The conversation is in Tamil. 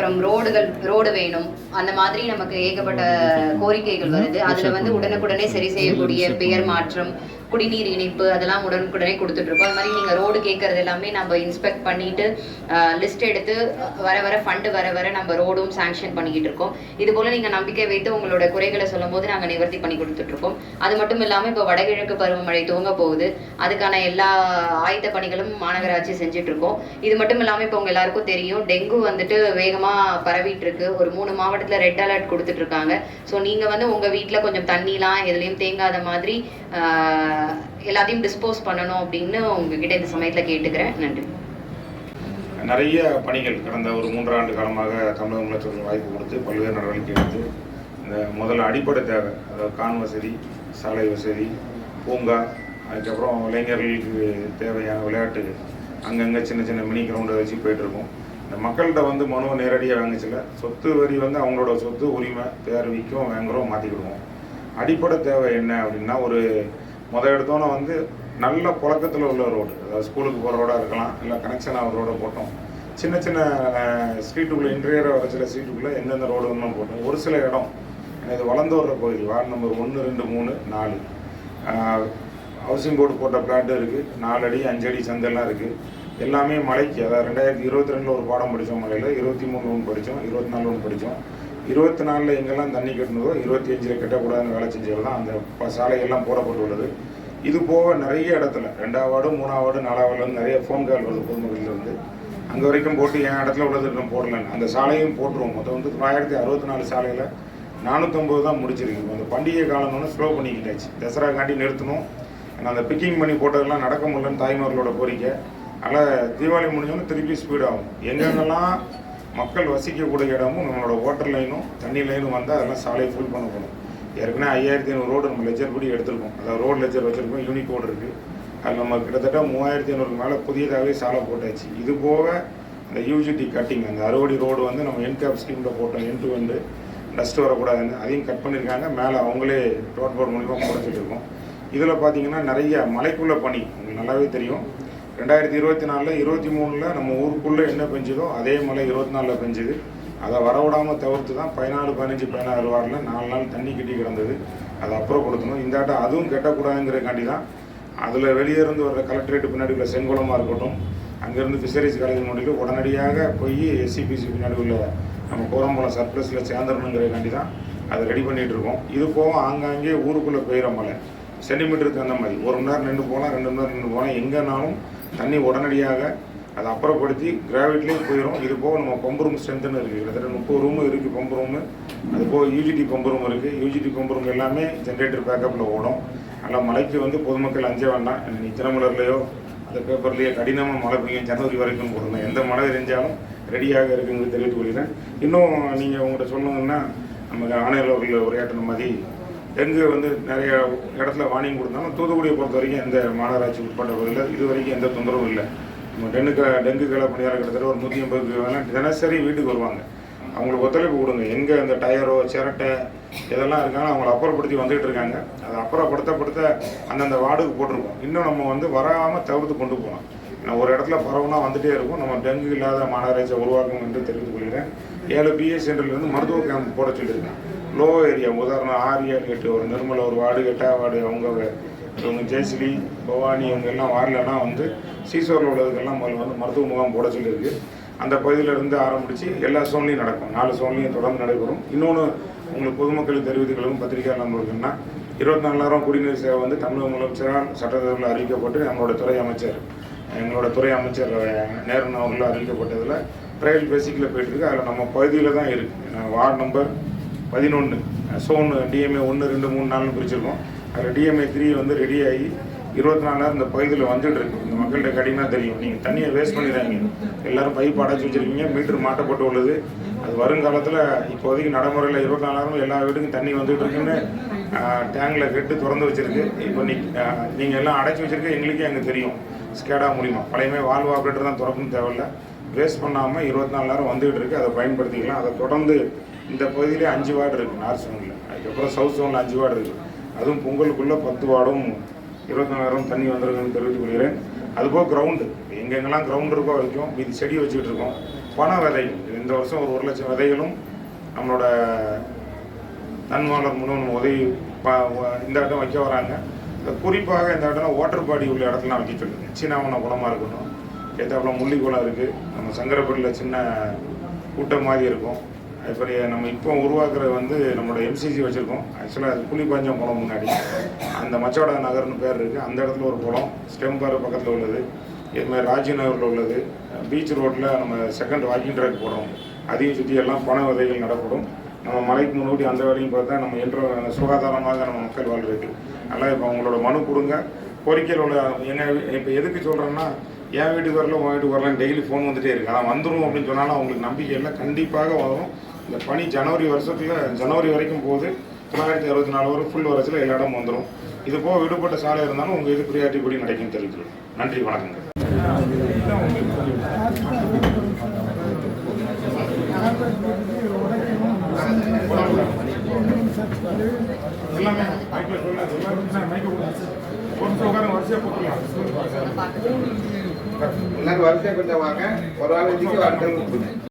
ரோடுகள் ரோடு வேணும். அந்த மாதிரி நமக்கு ஏகப்பட்ட கோரிக்கைகள் வருது. அதுல வந்து உடனுக்குடனே சரி செய்யக்கூடிய பெயர் மாற்றம் குடிநீர் இணைப்பு அதெல்லாம் உடனுக்குடனே கொடுத்துட்டு இருக்கோம் அது மாதிரி நீங்க ரோடு கேட்கறது எல்லாமே நம்ம இன்ஸ்பெக்ட் பண்ணிட்டு லிஸ்ட் எடுத்து வர வர ஃபண்டு வர வர நம்ம ரோடும் சாங்ஷன் பண்ணிக்கிட்டு இருக்கோம். இது போல நீங்க நம்பிக்கை வைத்து உங்களோட குறைகளை சொல்லும் போது நாங்க நிவர்த்தி பண்ணி கொடுத்துட்டு இருக்கோம் அது மட்டும் இல்லாம இப்போ வடகிழக்கு பருவமழை துவங்க போகுது. அதுக்கான எல்லா ஆயத்த பணிகளும் மாநகராட்சி செஞ்சுட்டு இருக்கோம் இது மட்டும் இல்லாம இப்போ உங்க எல்லாருக்கும் தெரியும் டெங்கு வந்துட்டு வேகமா பரவிட்டு இருக்கு ஒரு மூணு மாவட்டத்துல ரெட் அலர்ட் கொடுத்துட்டு இருக்காங்க ஸோ நீங்க வந்து உங்க வீட்டில் கொஞ்சம் தண்ணிலாம் எதுலயும் தேங்காத மாதிரி ஆஹ், எல்லாத்தையும் டிஸ்போஸ் பண்ணணும் அப்படின்னு உங்ககிட்ட இந்த சமயத்தில் கேட்டுக்கிறேன். நன்றி. நிறைய பணிகள் கடந்த ஒரு மூன்றாண்டு காலமாக தமிழக முதலமைச்சர்கள் வாய்ப்பு கொடுத்து பல்வேறு நடவடிக்கை எடுத்து இந்த முதல்ல அடிப்படை தேவை அதாவது கான் வசதி சாலை வசதி பூங்கா அதுக்கப்புறம் இளைஞர்களுக்கு தேவையான விளையாட்டு அங்கங்கே சின்ன சின்ன மினி கிரவுண்டை வச்சு போயிட்டுருக்கோம். இந்த மக்கள்கிட்ட வந்து மனுவை நேரடியாக வாங்கிச்சில சொத்து வரி வந்து அவங்களோட சொத்து உரிமை பேர் விற்கும் வாங்குறோம் மாற்றிக்கிடுவோம் அடிப்படை தேவை என்ன அப்படின்னா ஒரு முத எடுத்தோன்னே வந்து நல்ல புழக்கத்தில் உள்ள ரோடு அதாவது ஸ்கூலுக்கு போகிற ரோடாக இருக்கலாம் இல்லை கனெக்ஷன் ஆகிற ரோடை போட்டோம். சின்ன சின்ன ஸ்ட்ரீட்டுக்குள்ளே இன்டீரியராக வர சில ஸ்ட்ரீட்டுக்குள்ளே எந்தெந்த ரோடு வேணும் போட்டோம். ஒரு சில இடம் இது வளர்ந்து வர்ற கோயில் வார்டு நம்பர் ஒன்று ரெண்டு மூணு நாலு. ஹவுசிங் போர்டு போட்ட பிளாட்டும் இருக்குது நாலு அடி அஞ்சு அடி சந்தெல்லாம் இருக்குது எல்லாமே மலைக்கு அதாவது ரெண்டாயிரத்தி இருபத்தி ரெண்டில் ஒரு பாடம் படித்தோம் மலையில் இருபத்தி மூணு ஒன்று படித்தோம் இருபத்தி நாலு ஒன்று படித்தோம் இருபத்தி நாலில் எங்கெல்லாம் தண்ணி கட்டினதோ இருபத்தி அஞ்சில் கட்டக்கூடாதுன்னு வேலை செஞ்சவர் தான் அந்த சாலையெல்லாம் போடப்பட்டுள்ளது. இது போக நிறைய இடத்துல ரெண்டாவது மூணாவது நாலாவது நிறைய ஃபோன் கால் வருது பொதுமக்கள் வந்து அங்கே வரைக்கும் போட்டு என் இடத்துல உள்ளது இன்னும் போடலன்னு அந்த சாலையும் போட்டுருவோம். மொத்தம் வந்து தொள்ளாயிரத்தி அறுபத்தி நாலு சாலையில் நானூற்றம்பது தான் முடிச்சிருக்கு. அந்த பண்டிகை காலம்னு ஸ்லோ பண்ணிக்கிட்டாச்சு. தசராகாண்டி நிறுத்தணும். ஏன்னா அந்த பிக்கிங் பண்ணி போட்டதெல்லாம் நடக்க முடியலன்னு தாய்மார்களோட கோரிக்கை. அதனால் தீபாவளி முடிஞ்சோன்னு திருப்பி ஸ்பீடாகும் எங்கெங்கெல்லாம் மக்கள் வசிக்கக்கூடிய இடமும் நம்மளோட வாட்டர் லைனும் தண்ணி லைனும் வந்தால் அதெல்லாம் சாலையை ஃபுல் பண்ண போகணும் ஏற்கனவே ஐயாயிரத்தி ஐநூறு ரோடு நம்ம லெஜர் படி எடுத்திருக்கோம். அதாவது ரோடு லெஜர் வச்சுருக்கோம் யூனிக் கோடு இருக்குது அது நம்ம கிட்டத்தட்ட மூவாயிரத்தி ஐநூறுக்கு மேலே புதியதாகவே சாலை போட்டாச்சு. இது போக அந்த யூஜிடி கட்டிங் அந்த அறுவடை ரோடு வந்து நம்ம என்கேப் ஸ்கீமில் போட்டோம். என் டு வந்து டஸ்ட் வரக்கூடாதுன்னு. அதையும் கட் பண்ணியிருக்காங்க. மேலே அவங்களே ரோட் போர்டு மூலிமா போட இருக்கோம். இதில் பார்த்தீங்கன்னா நிறைய மலைக்குள்ளே பணி. உங்களுக்கு நல்லாவே தெரியும். ரெண்டாயிரத்தி இருபத்தி நாலில் இருபத்தி மூணில் நம்ம ஊருக்குள்ளே என்ன பெஞ்சதோ அதே மழை இருபத்தி நாலில் பெஞ்சுது. அதை வரவிடாமல் தவிர்த்து தான் பதினாலு பதினஞ்சு பதினாறு வாரில் நாலு நாள் தண்ணி கட்டி கிடந்தது. அதை அப்புறப்படுத்தணும் இந்த ஆட்டம் அதுவும் கெட்டக்கூடாதுங்கிறக்காண்டி தான் அதில் வெளியே இருந்து வர்ற கலெக்டரேட் பின்னாடி உள்ள செங்கோலமாக இருக்கட்டும் அங்கேருந்து ஃபிஷரிஸ் காலேஜ் முடியல உடனடியாக போய் எஸ்சிபிசி பின்னாடி உள்ள நம்ம கோரம்பலம் சர்ப்ளஸில் சேர்ந்துடணுங்கிறக்காண்டி தான் அதை ரெடி பண்ணிகிட்டு இருக்கோம். இது போக ஆங்காங்கே ஊருக்குள்ளே பெய்கிற மழை. சென்டிமீட்டருக்கு தகுந்த மாதிரி. ஒரு மணி நேரம் நின்று போகலாம் ரெண்டு மணி நேரம் நின்று போகலாம். எங்கேனாலும் தண்ணி உடனடியாக அதை அப்புறப்படுத்தி கிராவிட்லேயே போயிடும் இது போக நம்ம பம்பு ரூம் ஸ்ட்ரென்த்துன்னு இருக்குது கிட்டத்தட்ட முப்பது ரூமு இருக்குது பம்பு ரூமு அது போக யூஜிடி பம்பு ரூம் இருக்குது யூஜிடி பம்பு ரூம் எல்லாமே ஜென்ரேட்டர் பேக்கப்பில் ஓடும். அதனால் மழைக்கு வந்து பொதுமக்கள் அஞ்ச வேண்டாம். நீ தினமலர்லையோ அந்த பேப்பர்லேயோ கடினமாக மழை பெய்யும் ஜனவரி வரைக்கும் போடுங்க எந்த மழை தெரிஞ்சாலும் ரெடியாக இருக்குங்கிறது தெரிவித்துக் கொள்கிறேன். இன்னும் நீங்கள் உங்கள்கிட்ட சொல்லணுங்கன்னா நமக்கு ஆணையர் அவர்கள் உரையாற்றின மாதிரி டெங்கு வந்து நிறைய இடத்துல வார்னிங் கொடுத்தாலும் தூத்துக்குடியை பொறுத்த வரைக்கும் எந்த மாநகராட்சி உட்பட்ட பகுதியில் இது வரைக்கும் எந்த தொந்தரவும் இல்லை. நம்ம டெங்கு டெங்கு களை பணியாளர் கிட்டத்தட்ட ஒரு நூற்றி ஐம்பது வேணால் தினசரி வீட்டுக்கு வருவாங்க. அவங்களுக்கு ஒத்துழைப்பு கொடுங்க. எங்கே அந்த டயரோ சிரட்டை இதெல்லாம் இருக்காங்க அவங்கள அப்புறப்படுத்தி வந்துகிட்டு இருக்காங்க. அதை அப்புறப்படுத்தப்படுத்த அந்தந்த வார்டுக்கு போட்டிருக்கோம். இன்னும் நம்ம வந்து வராமல் தவிர்த்து கொண்டு போகலாம் நான் ஒரு இடத்துல பரவுனா வந்துட்டே இருக்கும். நம்ம டெங்கு இல்லாத மாநகராட்சியை உருவாக்கணும் என்று தெரிவித்துக் கொள்கிறேன். ஏழு பிஎஸ் சென்டர்லேருந்து மருத்துவ கேம்ப் போட சொல்லியிருக்கேன். லோ ஏரியா உதாரணம் ஆரியான்னு கேட்டு ஒரு நிர்மலை ஒரு வார்டு கேட்டால் வார்டு அவங்க இவங்க ஜெயஸ்ரீ பவானி இவங்க எல்லாம் வந்து சீசோரில் உள்ளதுக்கெல்லாம் முதல்ல வந்து மருத்துவ முகாம் போட சொல்லியிருக்கு. அந்த பகுதியிலேருந்து ஆரம்பித்து எல்லா சோன்லையும் நடக்கும். நாலு சோன்லையும் தொடர்ந்து நடைபெறும். இன்னொன்று உங்களுக்கு பொதுமக்களுக்கு தெரிவித்துக்களும் பத்திரிகை நம்பர்களுக்குன்னா இருபத்தி நாலாயிரம் குடிநீர் சேவை வந்து தமிழக முதலமைச்சரால் சட்டத்தில் அறிவிக்கப்பட்டு நம்மளோட துறை அமைச்சர் எங்களோட துறை அமைச்சர் நேருன் அவர்களும் அறிவிக்கப்பட்டதில் ட்ரையல் பேசிக்கில் போயிட்டுருக்கு அதில் நம்ம பகுதியில் தான் இருக்குது வார்டு நம்பர் பதினொன்று சோன் டிஎம்ஏ ஒன்று ரெண்டு மூணு நாள்னு பிரிச்சிருக்கோம். அதில் டிஎம்ஏ த்ரீ வந்து ரெடி ஆகி இருபத்தி நாலு நேரம் இந்த பகுதியில் வந்துட்டு இருக்கு. இந்த மக்கள்கிட்ட கடினமாக தெரியும். நீங்கள் தண்ணியை வேஸ்ட் பண்ணிடுறாங்க எல்லாரும் பைப் அடைச்சி வச்சிருக்கீங்க. மீட்டர் மாட்டப்பட்டு உள்ளது. அது வருங்காலத்தில் இப்போதைக்கு நடைமுறையில் இருபத்தி நாலாயிரம் எல்லா வீட்டுக்கும் தண்ணி வந்துட்டு இருக்குன்னு டேங்கில் கெட்டு திறந்து வச்சிருக்கு. இப்போ நீ நீங்கள் எல்லாம் அடைச்சி வச்சிருக்க எங்களுக்கே அங்கே தெரியும். ஸ்கேடா மூலிமா பழையமே வால்வ் ஆப்ரேட்டர் தான் திறக்கணும் தேவையில்ல. வேஸ்ட் பண்ணாமல் இருபத்தி நாலு நேரம் வந்துகிட்டு இருக்கு. அதை பயன்படுத்திக்கலாம். அதை தொடர்ந்து இந்த பகுதியிலே அஞ்சு வார்டு இருக்குது நார்த் சோனில் அதுக்கப்புறம் சவுத் சோனில் அஞ்சு வார்டு இருக்குது அதுவும் பொங்கலுக்குள்ளே பத்து வார்டும் இருபத்தி நாலாயிரம் தண்ணி வந்திருக்குன்னு தெரிவித்துக் கொள்கிறேன். அதுபோக கிரவுண்டு எங்கெங்கெல்லாம் கிரவுண்டு இருக்கோ வரைக்கும் மீதி செடி வச்சுக்கிட்டு இருக்கோம். பண விதை இந்த வருஷம் ஒரு ஒரு லட்சம் விதைகளும் நம்மளோட நன்மாளர் மூலம் உதவி ப- இந்த இடம் வைக்க வராங்க. குறிப்பாக இந்த இடத்துல வாட்டர் பாடி உள்ள இடத்துல வைக்க சொல்லுங்க சீனாவன குளமாக இருக்கட்டும் ஏற்றாப்புல முள்ளி குளம் இருக்குது நம்ம சங்கரப்பட்டியில் சின்ன கூட்டம் மாதிரி இருக்கும். இப்போ நம்ம இப்போ உருவாக்குற வந்து நம்மளோட எம்சிசி வச்சுருக்கோம். ஆக்சுவலாக அது புலிப்பாஞ்சம் குளம் முன்னாடி. அந்த மச்சோட நகர்னு பேர் இருக்குது அந்த இடத்துல ஒரு குளம் ஸ்டெம்பார் பக்கத்தில் உள்ளது. இதுமாதிரி ராஜி நகரில் உள்ளது. பீச் ரோட்டில் நம்ம செகண்ட் வாக்கிங் ட்ராக் போடுறோம் அதையும் சுற்றி எல்லாம் பண விதைகள் நடப்படும். நம்ம மலைக்கு முன்னாடி அந்த வேலையும் பார்த்தா நம்ம என்ற சுகாதாரமாக நம்ம மக்கள் வாழ்றதுக்கு அதனால் இப்போ அவங்களோட மனு கொடுங்க. கோரிக்கையில் உள்ள என்ன இப்போ எதுக்கு சொல்கிறேன்னா என் வீட்டுக்கு வரல உன் வீட்டுக்கு வரலன்னு டெய்லி ஃபோன் வந்துட்டே இருக்கு. அதான் வந்துடும் அப்படின்னு சொன்னாலும் அவங்களுக்கு நம்பிக்கை இல்லை. கண்டிப்பாக வரும். இந்த பனி ஜனவரி வருஷத்துல ஜனவரி வரைக்கும் போகுது தொள்ளாயிரத்தி அறுபத்தி நாலு வரை ஃபுல் வரச்சில் எல்லா இடமும் வந்துடும் இது போக விடுபட்ட சாலை இருந்தாலும் உங்கள் இது ப்ரியாரிட்டி படி நடக்கும் தெரிவிக்கிறோம். நன்றி வணக்கங்க. எல்லாமே எல்லாரும் மைக்கு ஒரு ஆள் அடுத்த